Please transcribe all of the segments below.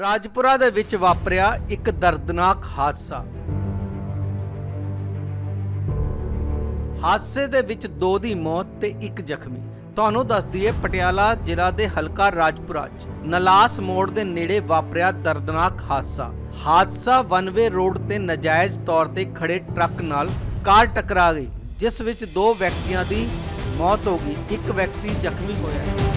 ਰਾਜਪੁਰਾ ਦੇ ਵਿੱਚ ਵਾਪਰਿਆ ਇੱਕ ਦਰਦਨਾਕ ਹਾਦਸਾ। ਹਾਦਸੇ ਦੇ ਵਿੱਚ ਦੋ ਦੀ ਮੌਤ ਤੇ ਇੱਕ ਜ਼ਖਮੀ। ਤੁਹਾਨੂੰ ਦੱਸ ਦਈਏ, ਪਟਿਆਲਾ ਜ਼ਿਲ੍ਹਾ ਦੇ ਹਲਕਾ ਰਾਜਪੁਰਾ 'ਚ ਨਲਾਸ ਮੋੜ ਦੇ ਨੇੜੇ ਵਾਪਰਿਆ ਦਰਦਨਾਕ ਹਾਦਸਾ। ਹਾਦਸਾ ਵਨਵੇ ਰੋਡ ਤੇ ਨਜਾਇਜ਼ ਤੌਰ ਤੇ ਖੜੇ ਟਰੱਕ ਨਾਲ ਕਾਰ ਟਕਰਾ ਗਈ, ਜਿਸ ਵਿੱਚ ਦੋ ਵਿਅਕਤੀਆਂ ਦੀ ਮੌਤ ਹੋ ਗਈ, ਇੱਕ ਵਿਅਕਤੀ ਜ਼ਖਮੀ ਹੋਇਆ।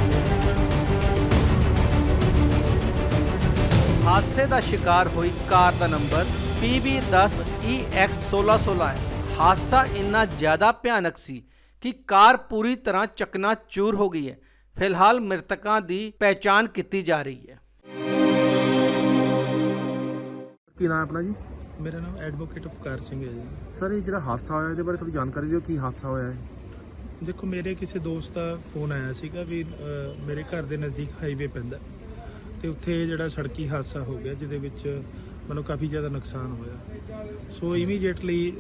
ਹਾਦਸੇ ਦਾ ਸ਼ਿਕਾਰ ਹੋਈ ਕਾਰ ਦਾ ਨੰਬਰ PB10EX1616 ਹੈ। ਹਾਦਸਾ ਇੰਨਾ ਜ਼ਿਆਦਾ ਭਿਆਨਕ ਸੀ ਕਿ ਕਾਰ ਪੂਰੀ ਤਰ੍ਹਾਂ ਚਕਨਾਚੂਰ ਹੋ ਗਈ ਹੈ। ਫਿਲਹਾਲ ਮ੍ਰਿਤਕਾਂ ਦੀ ਪਹਿਚਾਣ ਕੀਤੀ ਜਾ ਰਹੀ ਹੈ। ਕੀ ਨਾਮ ਆਪਣਾ ਜੀ? ਮੇਰਾ ਨਾਮ ਐਡਵੋਕੇਟ ਉਪਕਾਰ ਸਿੰਘ ਹੈ ਜੀ। ਸਰ ਇਹ ਜਿਹੜਾ ਹਾਦਸਾ ਹੋਇਆ ਇਹਦੇ ਬਾਰੇ ਥੋੜੀ ਜਾਣਕਾਰੀ ਦਿਓ ਕੀ ਹਾਦਸਾ ਹੋਇਆ ਹੈ? ਦੇਖੋ ਮੇਰੇ ਕਿਸੇ ਦੋਸਤ ਦਾ ਫੋਨ ਆਇਆ ਸੀਗਾ ਵੀ ਮੇਰੇ ਘਰ ਦੇ ਨਜ਼ਦੀਕ ਹਾਈਵੇ ਪੈਂਦਾ ਤੇ ਉੱਥੇ ਜਿਹੜਾ ਸੜਕੀ ਹਾਦਸਾ ਹੋ ਗਿਆ ਜਿਹਦੇ ਵਿੱਚ ਮੈਨੂੰ ਕਾਫੀ ਜ਼ਿਆਦਾ ਨੁਕਸਾਨ ਹੋਇਆ। ਸੋ ਇਮੀਡੀਏਟਲੀ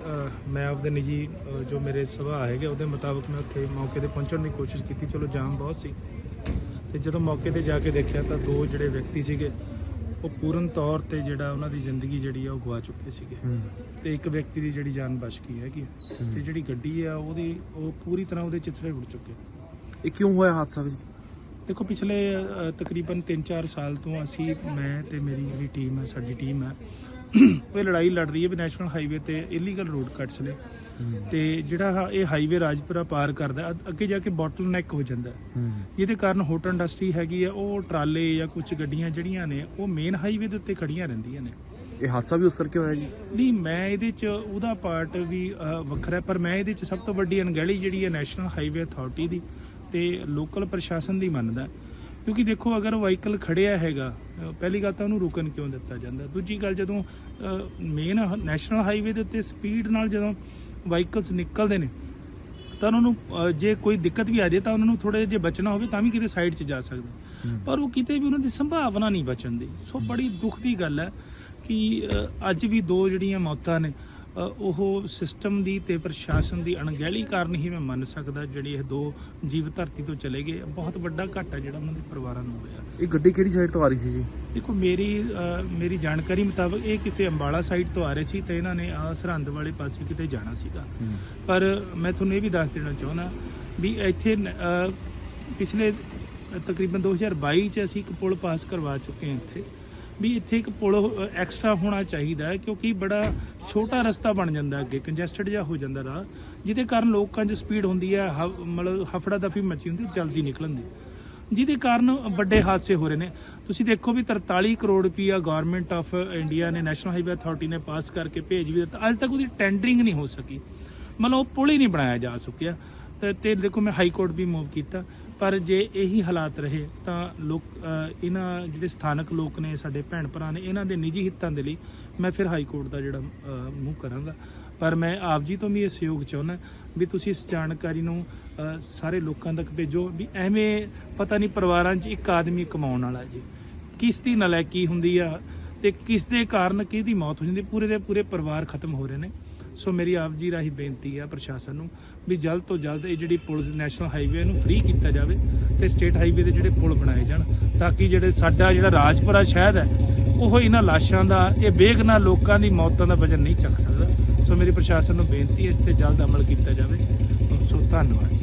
ਮੈਂ ਆਪਦੇ ਨਿੱਜੀ ਜੋ ਮੇਰੇ ਸੁਭਾਅ ਹੈਗੇ ਉਹਦੇ ਮੁਤਾਬਕ ਮੈਂ ਉੱਥੇ ਮੌਕੇ ਤੇ ਪਹੁੰਚਣ ਦੀ ਕੋਸ਼ਿਸ਼ ਕੀਤੀ। ਚਲੋ ਜਾਮ ਬਹੁਤ ਸੀ। ਤੇ ਜਦੋਂ ਮੌਕੇ ਤੇ ਜਾ ਕੇ ਦੇਖਿਆ ਤਾਂ ਦੋ ਜਿਹੜੇ ਵਿਅਕਤੀ ਸੀਗੇ ਉਹ ਪੂਰਨ ਤੌਰ ਤੇ ਜਿਹੜਾ ਉਹਨਾਂ ਦੀ ਜ਼ਿੰਦਗੀ ਜਿਹੜੀ ਆ ਉਹ ਗਵਾ ਚੁੱਕੇ ਸੀਗੇ। ਤੇ ਇੱਕ ਵਿਅਕਤੀ ਦੀ ਜਿਹੜੀ ਜਾਨ ਬਚ ਗਈ ਹੈਗੀ। ਤੇ ਜਿਹੜੀ ਗੱਡੀ ਆ ਉਹਦੀ ਉਹ ਪੂਰੀ ਤਰ੍ਹਾਂ ਉਹਦੇ ਚਿੱਥੜੇ ਉੱਡ ਚੁੱਕੇ। ਇਹ ਕਿਉਂ ਹੋਇਆ ਹਾਦਸਾ ਵੀ? ਦੇਖੋ ਪਿਛਲੇ ਅ, ਤਕਰੀਬਨ 3-4 ਸਾਲ ਤੋਂ ਅਸੀਂ ਮੈਂ ਤੇ ਮੇਰੀ ਜਿਹੜੀ ਟੀਮ ਹੈ ਸਾਡੀ ਟੀਮ ਹੈ ਉਹ ਇਹ ਲੜਾਈ ਲੜ ਰਹੀ ਹੈ ਵੀ ਨੈਸ਼ਨਲ ਹਾਈਵੇ ਤੇ ਇਲੀਗਲ ਰੋਡ ਕੱਟਸ ਨੇ। ਤੇ ਜਿਹੜਾ ਹਾ- ਇਹ ਹਾਈਵੇ ਰਾਜਪੁਰਾ ਪਾਰ ਕਰਦਾ ਅੱ- ਅੱਗੇ ਜਾ ਕੇ ਬੋਟਲ ਨੈਕ ਹੋ ਜਾਂਦਾ ਹੈ। ਜਿਹਦੇ ਕਾਰਨ ਹੋਟਲ ਇੰਡਸਟਰੀ ਹੈਗੀ ਆ ਉਹ ਟਰਾਲੇ ਜਾਂ ਕੁਝ ਗੱਡੀਆਂ ਜਿਹੜੀਆਂ ਨੇ ਉਹ ਮੇਨ ਹਾਈਵੇ ਦੇ ਉੱਤੇ ਖੜੀਆਂ ਰਹਿੰਦੀਆਂ ਨੇ। ਇਹ ਹਾਦਸਾ ਵੀ ਉਸ ਕਰਕੇ ਹੋਇਆ ਜੀ? ਨਹੀਂ ਮੈਂ ਇਹਦੇ ਚ ਉਹਦਾ ਪਾਰਟ ਵੀ ਅਹ, ਵੱਖਰਾ ਹੈ, ਪਰ ਮੈਂ ਇਹਦੇ ਚ ਸਭ ਤੋਂ ਵੱਡੀ ਅਣਗਹਿਲੀ ਜਿਹੜੀ ਹੈ ਨੈਸ਼ਨਲ ਹਾਈਵੇ ਅਥਾਰਟੀ ਦੀ ਤੇ ਲੋਕਲ ਪ੍ਰਸ਼ਾਸਨ ਦੀ ਮੰਨਦਾ ਕਿਉਂਕਿ ਦੇਖੋ ਅਗਰ ਵਾਹੀਕਲ ਖੜਿਆ ਹੈਗਾ ਪਹਿਲੀ ਗੱਲ ਤਾਂ ਉਹਨੂੰ ਰੁਕਣ ਕਿਉਂ ਦਿੱਤਾ ਜਾਂਦਾ ਦੂਜੀ ਗੱਲ ਜਦੋਂ ਮੇਨ ਨੈਸ਼ਨਲ ਹਾਈਵੇ ਦੇ ਉੱਤੇ ਸਪੀਡ ਨਾਲ ਜਦੋਂ ਵਾਹੀਕਲਸ ਨਿਕਲਦੇ ਨੇ ਤਾਂ ਉਹਨਾਂ ਨੂੰ ਜੇ ਕੋਈ ਦਿੱਕਤ ਵੀ ਆ ਜਾਏ ਤਾਂ ਉਹਨਾਂ ਨੂੰ ਥੋੜੇ ਜੇ ਬਚਣਾ ਹੋਵੇ ਤਾਂ ਵੀ ਕਿਤੇ ਸਾਈਡ 'ਚ ਜਾ ਸਕਦਾ ਪਰ ਉਹ ਕਿਤੇ ਵੀ ਉਹਨਾਂ ਦੀ ਸੰਭਾਵਨਾ ਨਹੀਂ ਬਚਣ ਦੀ। ਸੋ ਬੜੀ ਦੁੱਖ ਦੀ ਗੱਲ ਹੈ ਕਿ ਅੱਜ ਵੀ ਦੋ ਜਿਹੜੀਆਂ ਮੌਤਾਂ ਨੇ ਉਹ ਸਿਸਟਮ ਦੀ ਤੇ ਪ੍ਰਸ਼ਾਸਨ ਦੀ ਅਣਗਹਿਲੀ ਕਾਰਨ ਹੀ ਮੈਂ ਮੰਨ ਸਕਦਾ ਜਿਹੜੀ ਇਹ ਦੋ ਜੀਵ ਧਰਤੀ ਤੋਂ ਚਲੇ ਗਏ। ਬਹੁਤ ਵੱਡਾ ਘਾਟਾ ਜਿਹੜਾ ਉਹਨਾਂ ਦੇ ਪਰਿਵਾਰਾਂ ਨੂੰ ਹੋਇਆ। ਇਹ ਗੱਡੀ ਕਿਹੜੀ ਸਾਈਡ ਤੋਂ ਆ ਰਹੀ ਸੀ ਜੀ? ਦੇਖੋ ਮੇਰੀ ਮੇਰੀ ਜਾਣਕਾਰੀ ਮੁਤਾਬਕ ਇਹ ਕਿਸੇ ਅੰਬਾਲਾ ਸਾਈਡ ਤੋਂ ਆ ਰਹੇ ਸੀ ਤੇ ਇਹਨਾਂ ਨੇ ਆ ਸਰਹੰਦ ਵਾਲੇ ਪਾਸੇ ਕਿਤੇ ਜਾਣਾ ਸੀਗਾ। ਪਰ ਮੈਂ ਤੁਹਾਨੂੰ ਇਹ ਵੀ ਦੱਸ ਦੇਣਾ ਚਾਹੁੰਦਾ ਵੀ ਇੱਥੇ ਪਿਛਲੇ ਤਕਰੀਬਨ 2022 ਚ ਅਸੀਂ ਇੱਕ ਪੁਲ ਪਾਸ ਕਰਵਾ ਚੁੱਕੇ ਹਾਂ ਇੱਥੇ। ਵੀ ਇੱਥੇ ਇੱਕ ਪੁਲ ਐਕਸਟਰਾ ਹੋਣਾ ਚਾਹੀਦਾ ਹੈ, ਕਿਉਂਕਿ ਬੜਾ ਛੋਟਾ ਰਸਤਾ ਬਣ ਜਾਂਦਾ ਅੱਗੇ ਕੰਜੈਸਟਡ ਜਿਹਾ ਹੋ ਜਾਂਦਾ ਰਾਹ, ਜਿਹਦੇ ਕਾਰਨ ਲੋਕਾਂ 'ਚ ਸਪੀਡ ਹੁੰਦੀ ਹੈ, ਹ- ਮਤਲਬ ਹਫੜਾ ਦਫੀ ਮਚੀ ਹੁੰਦੀ, ਜਲਦੀ ਨਿਕਲਣ ਦੀ। ਜਿਹਦੇ ਕਾਰਨ ਵੱਡੇ ਹਾਦਸੇ ਹੋ ਰਹੇ ਨੇ। ਤੁਸੀਂ ਦੇਖੋ ਵੀ 43 ਕਰੋੜ ਰੁਪਈਆ ਗਵਰਨਮੈਂਟ ਆਫ ਇੰਡੀਆ ਨੇ ਨੈਸ਼ਨਲ ਹਾਈਵੇ ਅਥਾਰਟੀ ਨੇ ਪਾਸ ਕਰਕੇ ਭੇਜ ਵੀ ਦਿੱਤਾ। ਅੱਜ ਤੱਕ ਉਹਦੀ ਟੈਂਡਰਿੰਗ ਨਹੀਂ ਹੋ ਸਕੀ। ਮਤਲਬ ਉਹ ਪੁਲ ਹੀ ਨਹੀਂ ਬਣਾਇਆ ਜਾ ਸਕਿਆ। ਤੇ- ਤੇ ਦੇਖੋ ਮੈਂ ਹਾਈ ਕੋਰਟ ਵੀ ਮੂਵ ਕੀਤਾ। ਪਰ ਜੇ ਇਹੀ ਹਾਲਾਤ ਰਹੇ ਤਾਂ ਲੋਕ ਇਹਨਾਂ ਜਿਹੜੇ ਸਥਾਨਕ ਲੋਕ ਨੇ, ਸਾਡੇ ਭੈਣ ਭਰਾ ਨੇ, ਇਹਨਾਂ ਦੇ ਨਿੱਜੀ ਹਿੱਤਾਂ ਦੇ ਲਈ ਮੈਂ ਫਿਰ ਹਾਈ ਕੋਰਟ ਦਾ ਜਿਹੜਾ ਮੂੰਹ ਕਰਾਂਗਾ। ਪਰ ਮੈਂ ਆਪ ਜੀ ਤੋਂ ਵੀ ਇਹ ਸਹਿਯੋਗ ਚਾਹੁੰਦਾ ਵੀ ਤੁਸੀਂ ਇਸ ਜਾਣਕਾਰੀ ਨੂੰ ਸਾਰੇ ਲੋਕਾਂ ਤੱਕ ਭੇਜੋ ਵੀ ਐਵੇਂ ਪਤਾ ਨਹੀਂ ਪਰਿਵਾਰਾਂ 'ਚ ਇੱਕ ਆਦਮੀ ਕਮਾਉਣ ਵਾਲਾ ਜੀ। ਕਿਸ ਦੀ ਨਲਾਇਕੀ ਹੁੰਦੀ ਆ ਤੇ ਕਿਸ ਦੇ ਕਾਰਨ ਕਿਹਦੀ ਮੌਤ ਹੋ ਜਾਂਦੀ? ਪੂਰੇ ਦੇ ਪੂਰੇ ਪਰਿਵਾਰ ਖਤਮ ਹੋ ਰਹੇ ਨੇ। ਸੋ ਮੇਰੀ ਆਪ ਜੀ ਰਾਹੀਂ ਬੇਨਤੀ ਆ ਪ੍ਰਸ਼ਾਸਨ ਨੂੰ ਵੀ ਜਲਦ ਤੋਂ ਜਲਦ ਇਹ ਜਿਹੜੀ ਪੁਲ ਨੈਸ਼ਨਲ ਹਾਈਵੇ ਨੂੰ ਫ੍ਰੀ ਕੀਤਾ ਜਾਵੇ ਤੇ ਸਟੇਟ ਹਾਈਵੇ ਦੇ ਜਿਹੜੇ ਪੁਲ ਬਣਾਏ ਜਾਣ ਤਾਂ ਕਿ ਜਿਹੜੇ ਸਾਡਾ ਜਿਹੜਾ ਰਾਜਪੁਰਾ ਸ਼ਹਿਰ ਹੈ, ਉਹ ਇਹਨਾਂ ਲਾਸ਼ਾਂ ਦਾ, ਇਹ ਬੇਗਨਾ ਲੋਕਾਂ ਦੀ ਮੌਤਾਂ ਦਾ ਵਜਨ ਨਹੀਂ ਚੱਕ ਸਕਦਾ। ਸੋ ਮੇਰੀ ਪ੍ਰਸ਼ਾਸਨ ਨੂੰ ਬੇਨਤੀ ਹੈ ਇਸ ਤੇ ਜਲਦ ਅਮਲ ਕੀਤਾ ਜਾਵੇ। ਸੋ ਧੰਨਵਾਦ।